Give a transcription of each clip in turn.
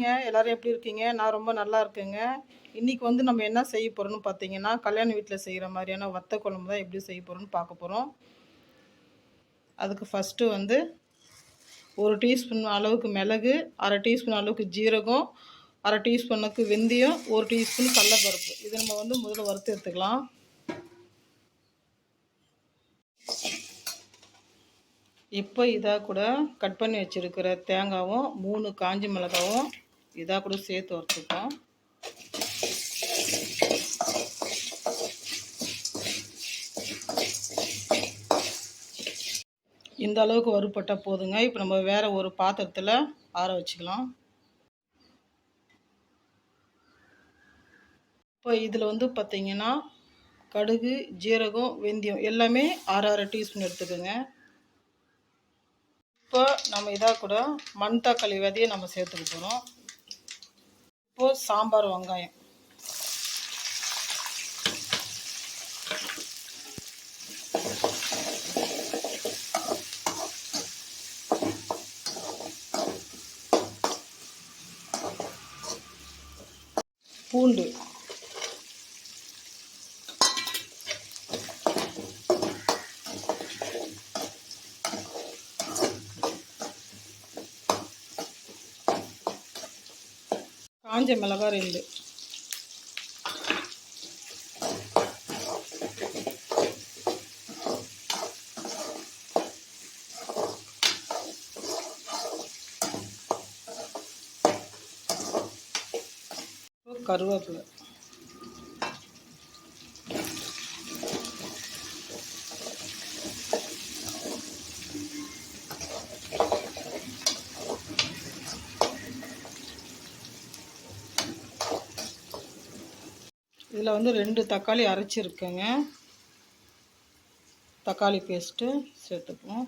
ஏங்க எல்லாரும் எப்படி இருக்கீங்க? நான் ரொம்ப நல்லா இருக்கேங்க. இன்றைக்கி வந்து நம்ம என்ன செய்ய போகிறோம்னு பார்த்தீங்கன்னா கல்யாண வீட்டில் செய்கிற மாதிரியான வத்த குழம்பு தான் எப்படி செய்ய போகிறோம்னு பார்க்க போகிறோம் அதுக்கு ஃபஸ்ட்டு வந்து ஒரு டீஸ்பூன் அளவுக்கு மிளகு அரை டீஸ்பூன் அளவுக்கு ஜீரகம் அரை டீஸ்பூனுக்கு வெந்தயம் ஒரு டீஸ்பூன் கடலப்பருப்பு. இது நம்ம வந்து முதல்ல வறுத்து எடுத்துக்கலாம். இப்போ இதாக கூட கட் பண்ணி வச்சுருக்கிற தேங்காவும் மூணு காஞ்சி மிளகாவும் இதாக கூட சேர்த்து வறுத்துப்போம். இந்த அளவுக்கு வறுப்பட்டால் போதுங்க. இப்போ நம்ம வேறு ஒரு பாத்திரத்தில் ஆற வச்சுக்கலாம். இப்போ இதில் வந்து பார்த்திங்கன்னா கடுகு ஜீரகம் வெந்தயம் எல்லாமே ஆறு ஆறு டீஸ்பூன் எடுத்துக்கோங்க. இப்போ நம்ம இதாக கூட மண் தக்காளி விதையை நம்ம சேர்த்துக்க போகிறோம் இப்போது சாம்பார் வெங்காயம். பூண்டு. காஞ்ச மிளகா ரெண்டு. கருவேப்பிலை. இதில் வந்து ரெண்டு தக்காளி அரைச்சிருக்கேங்க. தக்காளி பேஸ்ட்டு சேர்த்துப்போம்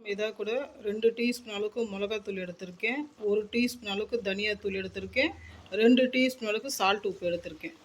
இதாக கூட ரெண்டு டீஸ்பூன் அளவுக்கு மிளகாத்தூள் எடுத்திருக்கேன். ஒரு டீஸ்பூன் அளவுக்கு தனியாத்தூள் எடுத்திருக்கேன். ரெண்டு டீஸ்பூன் அளவுக்கு சால்ட் உப்பு எடுத்திருக்கேன்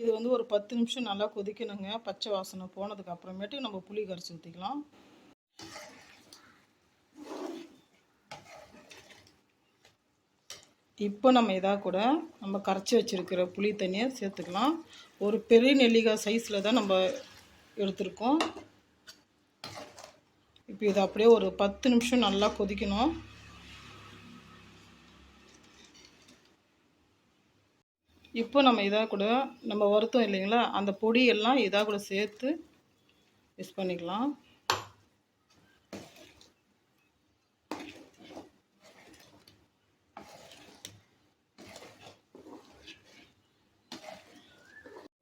இது வந்து ஒரு பத்து நிமிஷம் நல்லா கொதிக்கணுங்க. பச்சை வாசனை போனதுக்கு அப்புறமேட்டு நம்ம புளி கரைச்சி ஊற்றிக்கலாம் இப்போ நம்ம இதாக கூட நம்ம கரைச்சி வச்சுருக்கிற புளி தண்ணியை சேர்த்துக்கலாம். ஒரு பெரிய நெல்லிக்காய் சைஸில் தான் நம்ம எடுத்திருக்கோம். இப்போ இதை அப்படியே ஒரு பத்து நிமிஷம் நல்லா கொதிக்கணும். இப்போ நம்ம இதாக கூட நம்ம வருத்தம் இல்லைங்களா? அந்த பொடியெல்லாம் இதாக கூட சேர்த்து மிஸ் பண்ணிக்கலாம்.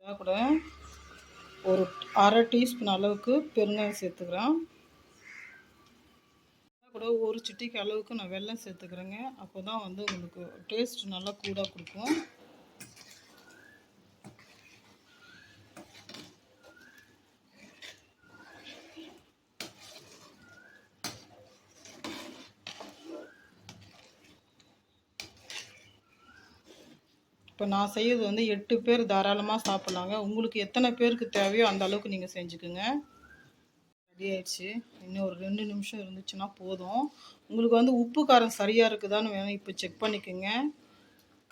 இதாக கூட ஒரு அரை டீஸ்பூன் அளவுக்கு பெருங்காயம் சேர்த்துக்கிறேன். கூட ஒரு சிட்டிக்கு அளவுக்கு நான் வெள்ளம் சேர்த்துக்கிறேங்க. அப்போ தான் வந்து உங்களுக்கு டேஸ்ட் நல்லா கூடாக கொடுக்கும். இப்போ நான் செய்கிறது வந்து எட்டு பேர் தாராளமாக சாப்பிட்லாங்க. உங்களுக்கு எத்தனை பேருக்கு தேவையோ அந்த அளவுக்கு நீங்கள் செஞ்சுக்குங்க. ரெடி ஆயிடுச்சு. இன்னும் ஒரு ரெண்டு நிமிஷம் இருந்துச்சுன்னா போதும். உங்களுக்கு வந்து உப்பு காரம் சரியாக இருக்குதான்னு வேணும் இப்போ செக் பண்ணிக்கோங்க.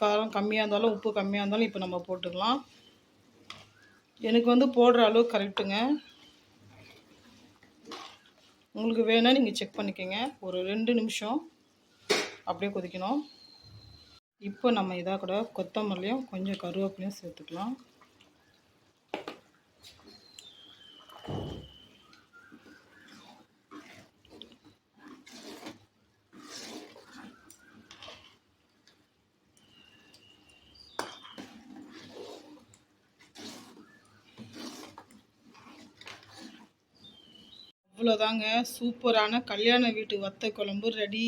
காரம் கம்மியாக இருந்தாலும் உப்பு கம்மியாக இருந்தாலும் இப்போ நம்ம போட்டுக்கலாம். எனக்கு வந்து போடுற அளவு கரெக்டுங்க உங்களுக்கு வேணால் நீங்கள் செக் பண்ணிக்கோங்க. ஒரு ரெண்டு நிமிஷம் அப்படியே கொதிக்கணும். இப்போ நம்ம இதாக கூட கொத்தமல்லியும் கொஞ்சம் கருவேப்பிலையும் சேர்த்துக்கலாம். அவ்வளோதாங்க. சூப்பரான கல்யாண வீட்டு வத்த குழம்பு ரெடி.